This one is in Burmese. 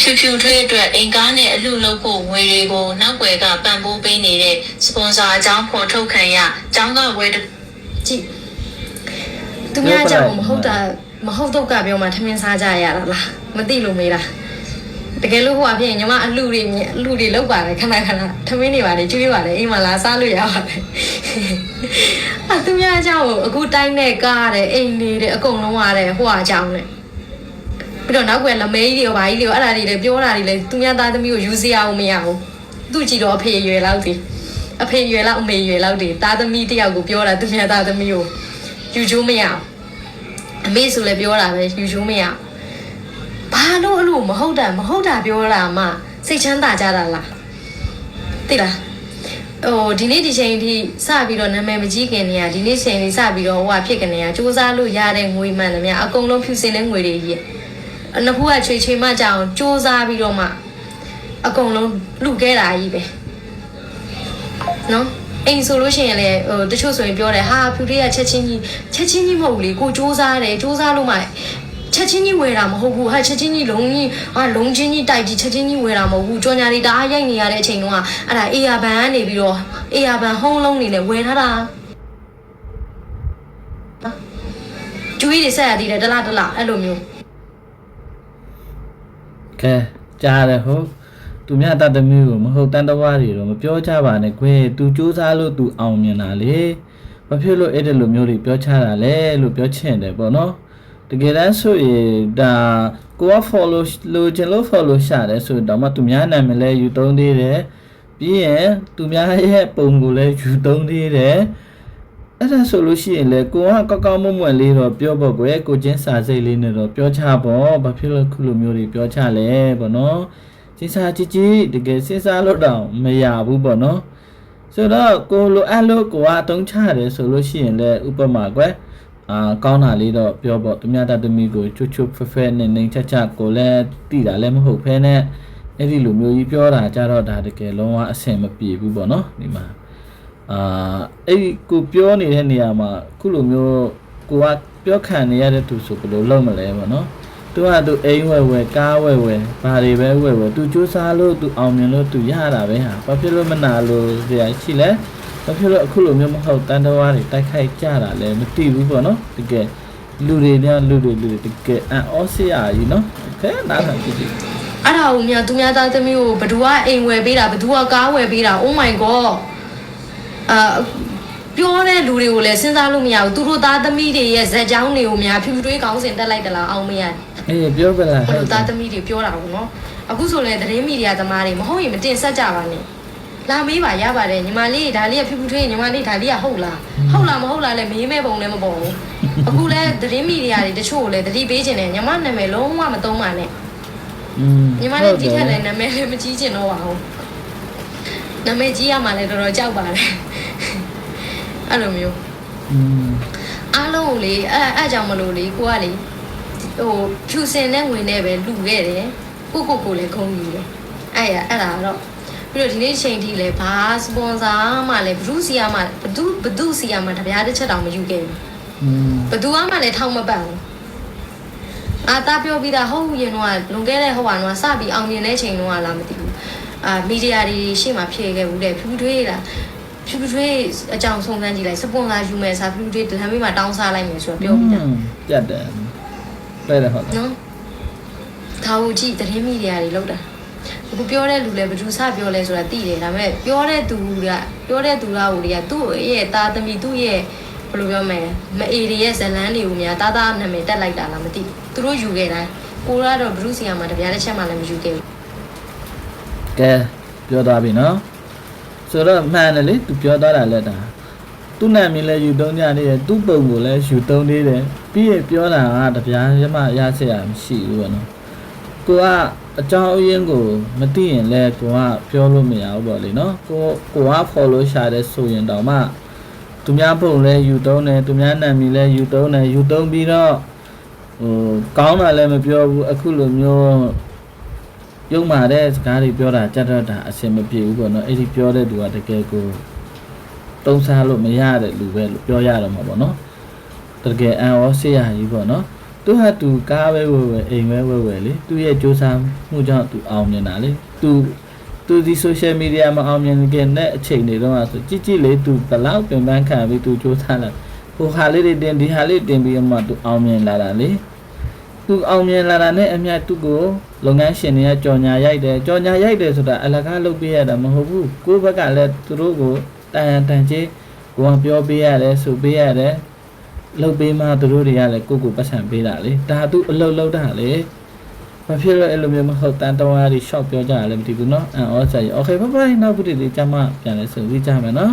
ဖြူဖြူထွေးအတွက်အင်ကားနဲ့အလှလုပ်ဖို့ငွေတွေကိုနောက်ွယ်ကပံ့ပိုးပေးနေတဲ့စပွန်ဆာအကြောင်းဖော်ထုတ်ခံရအကြောင်းကဝယ်တစ်ကြည့်သူများကြောင့်မဟုတ်တာမဟုတ်တော့ကပြောမှထမင်းစားကြရတာလားမသိလို့မေးတာတကယ်လို့ဟိုအဖြစ်ညီမအလှတွေမြအလှတွေလောက်ပါတယ်ခဏခဏထမင်းတွေပါတယ်ကျွေးပါတယ်အိမ်မှာလာစားလို့ရပါတယ်အသူများကြောင့်အခုတိုင်းနဲ့ကားတယ်အိမ်နေတယ်အကုန်လုံးရတယ်ဟိုအကြောင်းနဲ့ ပြီးတော့နောက်ကလမဲကြီးတွေရောဘာကြီးတွေရောအဲ့ဒါတွေလည်းပြောတာတွေလည်းသူများသားသမီးကိုယူစရာအောင်မရဘူးသူ့ကြည့်တော့အဖေရွယ်လောက်တည်အဖေရွယ်လောက်အမေရွယ်လောက်တည်သားသမီးတယောက်ကိုပြောတာသူများသားသမီးကိုယူချိုးမရအောင်အမေဆိုလည်းပြောတာပဲယူချိုးမရအောင်ဘာလို့အဲ့လိုမဟုတ်တာမဟုတ်တာပြောတာမှစိတ်ချမ်းသာကြတာလားသိလားဟိုဒီနေ့ဒီချိန်ထိစပြီးတော့နာမည်မကြီးခင်နေရဒီနေ့ချိန်ထိစပြီးတော့ဟိုဟာဖြစ်ကနေရစူးစမ်းလို့ရတဲ့ငွေမှန်တယ်များအကုန်လုံးဖြူစင်တဲ့ငွေတွေကြီးအ နဖူးကချွေချွေမှကြအောင်စူးစမ်းပြီးတော့မှအကုန်လုံးလူခဲ့တာကြီးပဲနော်အိမ်ဆိုလို့ရှိရင်လည်းဟိုတချို့ဆိုရင်ပြောတယ်ဟာဖြူလေးကချက်ချင်းကြီးချက်ချင်းကြီးမဟုတ်ဘူးလေကိုစူးစမ်းတယ်စူးစမ်းလို့မှချက်ချင်းကြီးဝယ်တာမဟုတ်ဘူးဟာချက်ချင်းကြီးလုံးကြီးဟာလုံးချင်းကြီးတိုက်ကြီးချက်ချင်းကြီးဝယ်တာမဟုတ်ဘူးကြော်ညာလေးတအားရိုက်နေရတဲ့အချိန်တုန်းကအဲ့ဒါအေယာဘန်ကနေပြီးတော့အေယာဘန်ဟုံးလုံးနေနဲ့ဝယ်ထားတာနော်ကျွေးတွေဆက်ရသေးတယ်တလားတလားအဲ့လိုမျိုး ကဲကြားတယ်ဟုတ်သူများတတ်သမီးကိုမဟုတ်တန်တဝါတွေတော့မပြောကြပါနဲ့ကွယ်သူစူးစမ်းလို့သူအောင်မြင်တာလေဘာဖြစ်လို့အဲ့ဒီလိုမျိုးတွေပြောချတာလဲလို့ပြောချင်တယ်ပေါ့နော်တကယ်တမ်းဆိုရင်ဒါကိုက follow လို့ကျင်လို့ follow ရှာတယ်ဆိုတော့မှသူများနာမည်လဲယူသုံးသေးတယ်ပြီးရင်သူများရဲ့ပုံကိုလည်းယူသုံးသေးတယ် အဲ့ဒါဆိုလို့ရှိရင်လေကိုကကောက်ကောက်မွန့်မွန့်လေးတော့ပြောပေါ့ကွယ်ကိုချင်းစာစိတ်လေးနဲ့တော့ပြောချပေါ့ဘာဖြစ်လို့ခုလိုမျိုးတွေပြောချလဲပေါ့နော်စဉ်းစားကြည့်ကြည့်တကယ်စဉ်းစားလို့တော့မရဘူးပေါ့နော်ဆိုတော့ကိုလိုအပ်လို့ကိုကအတုံးချတယ်ဆိုလို့ရှိရင်လေဥပမာကွယ်အာကောင်းတာလေးတော့ပြောပေါ့သူများတသမီးကိုချွတ်ချွတ်ဖဲဖဲနဲ့နေချက်ချက်ကိုလည်းတိတာလည်းမဟုတ်ဖဲနဲ့အဲ့ဒီလိုမျိုးကြီးပြောတာကြတော့ဒါတကယ်လုံးဝအဆင်မပြေဘူးပေါ့နော်ဒီမှာ အာအဲ့ကိုပြောနေတဲ့နေရာမှာခုလိုမျိုးကိုကပြောခံနေရတဲ့သူဆိုဘယ်လိုလုပ်မလဲပေါ့နော်သူကသူအိမ်ဝယ်ဝယ်ကားဝယ်ဝယ်ဘာတွေပဲဝယ်ဝယ်သူစူးစမ်းလို့သူအောင်မြင်လို့သူရတာပဲဟာဘာဖြစ်လို့မနာလို့ဆရာရှိလဲဘာဖြစ်လို့အခုလိုမျိုးမဟုတ်တန်တော်ဝါတွေတိုက်ခိုက်ကြတာလဲမသိဘူးပေါ့နော်တကယ်လူတွေနဲ့လူတွေလူတွေတကယ်အန်အော်ဆရာကြီးနော်ခဲနားထောင်ကြည့်ကြည့်အဲ့ဒါကိုမြသူများသားသမီးကိုဘသူကအိမ်ဝယ်ပေးတာဘသူကကားဝယ်ပေးတာ oh my god အာပြောတဲ့လူတွေကိုလည်းစဉ်းစားလို့မရဘူးသူတို့သားသမီးတွေရဲ့ဇက်ကြောင်းတွေကိုများဖြူဖြူတွေးကောင်းစင်တက်လိုက်တလားအောင်မရအေးပြောပြလားဘလို့သားသမီးတွေပြောတာဘူးနော်အခုဆိုလည်းသတင်းမီဒီယာသမားတွေမဟုတ်ရင်မတင်ဆက်ကြပါနဲ့လာမေးပါရပါတယ်ညီမလေးဒါလေးကဖြူဖြူထွေးညီမလေးဒါလေးကဟုတ်လားဟုတ်လားမဟုတ်လားလဲမေးမဲ့ပုံလည်းမပေါ်ဘူးအခုလဲသတင်းမီဒီယာတွေတချို့ကိုလည်းသတိပေးခြင်းနဲ့ညီမနာမည်လုံးဝမသုံးပါနဲ့อืมညီမလေးကြီးထက်လည်းနာမည်လည်းမကြီးကျင်တော့ပါဘူး နာမည်ကြီးရမှလည်းတော်တော်ကြောက်ပါတယ်အဲ့လိုမျိုး อืม အားလုံးကိုလေအဲ့အဲ့ကြောင့်မလို့လေကိုကလေဟိုဖြူစင်တဲ့ငွေနဲ့ပဲလူခဲ့တယ်ကိုကိုကိုလည်းခုံယူတယ်အဲ့ရအဲ့ဒါတော့ပြီးတော့ဒီနေ့ချိန်ထိလည်းဘာစပွန်ဆာမှလည်းဘဒုစီယာမှဘဒုဘဒုစီယာမှတပြားတစ်ချက်တောင်မယူခဲ့ဘူး อืม ဘသူမှလည်းထောက်မပံ့ဘူးအာတာပြောပြီးသားဟုတ်ရင်တော့လွန်ခဲ့တဲ့ဟိုကတော့စပြီးအောင်မြင်တဲ့ချိန်တော့လားမသိဘူး ူး အာမီဒီယာတွေရှေ့မှာဖြေခဲ့ဘူးတဲ့ဖြူဖြူထွေးလားဖြူဖြူထွေးအကြောင်းဆုံးခန်းကြည့်လိုက်စပွန်ဆာယူမယ်စာဖြူဖြူထွေးဒလန်မေးမှာတောင်းစားလိုက်မယ်ဆိုတော့ပြောပြီးသားပြတ်တယ်ပဲတယ်ဟုတ်တယ်နော်ဒါကိုကြည့်သတင်းမီဒီယာတွေလောက်တာအခုပြောတဲ့လူလည်းဘယ်သူစပြောလဲဆိုတာသိတယ်ဒါပေမဲ့ပြောတဲ့သူကပြောတဲ့သူလားဟိုတွေကသူ့ရဲ့သားသမီးသူ့ရဲ့ဘယ်လိုပြောမလဲမအေတွေရဲ့ဇလန်းတွေကိုများတားတားနာမည်တက်လိုက်တာလားမသိဘူးသူတို့ယူခဲ့တိုင်းကိုကတော့ဘရုစီယာမှာတပြားတစ်ချက်မှလည်းမယူခဲ့ဘူး ကဲပြောသွားပြီနော်ဆိုတော့မှန်တယ်လေသူပြောသွားတာလက်တာသူ့နာမည်လည်းယူသုံးကြနေတယ်သူ့ပုံကိုလည်းယူသုံးနေတယ်ပြီးရပြောတာကတပြားရမရစရာမရှိဘူးပေါ့နော်ကိုကအကြောင်းအရင်းကိုမသိရင်လည်းကိုကပြောလို့မရဘူးပေါ့လေနော်ကိုကိုက follow ရှာတဲ့ဆိုရင်တောင်မှသူများပုံလည်းယူသုံးတယ်သူများနာမည်လည်းယူသုံးတယ်ယူသုံးပြီးတော့ဟိုကောင်းတာလည်းမပြောဘူးအခုလိုမျိုး ရုံမာတဲ့စကားတွေပြောတာကြက်တော့တာအဆင်မပြေဘူးပေါ့နော်အဲ့ဒီပြောတဲ့သူကတကယ်ကိုတုံးစားလို့မရတဲ့လူပဲလို့ပြောရတော့မှာပေါ့နော်တကယ်အန်ဩဆေးရကြီးပေါ့နော်သူဟာသူကားပဲဝယ်ဝယ်အိမ်ပဲဝယ်ဝယ်လေသူရဲ့စူးစမ်းမှုကြောင့်သူအောင်မြင်တာလေသူသူဒီ social media မှာအောင်မြင်ခဲ့တဲ့အချိန်တွေတော့ဆိုကြည့်ကြည့်လေသူဘလောက်ပင်ပန်းခံပြီးသူစူးစမ်းလာဟိုဟာလေးတွေတင်ဒီဟာလေးတင်ပြီးမှသူအောင်မြင်လာတာလေ သူအောင်မြင်လာတာနဲ့အမြတ်သူ့ကိုလုပ်ငန်းရှင်တွေကကြော်ညာရိုက်တယ်ကြော်ညာရိုက်တယ်ဆိုတာအလကားလုပ်ပေးရတာမဟုတ်ဘူးကိုယ့်ဘက်ကလည်းသူတို့ကိုတန်တန်ချင်းကိုယ်ကပြောပေးရတယ်ဆိုပေးရတယ် လှုပ်ပေးမှသူတို့တွေကလည်းကိုယ့်ကိုယ်ပတ်စံပေးတာလေဒါသူအလုပ်လုပ်တာလေမဖြစ်လို့အဲ့လိုမျိုးမဟုတ်တန်တော်ရည် short ပြောကြတာလည်းမသိဘူးเนาะအန်ဩဆက်ရ okay bye bye နောက်ဗီဒီယိုကြမှာပြန်လဲဆိုပြီးကြမယ်เนาะ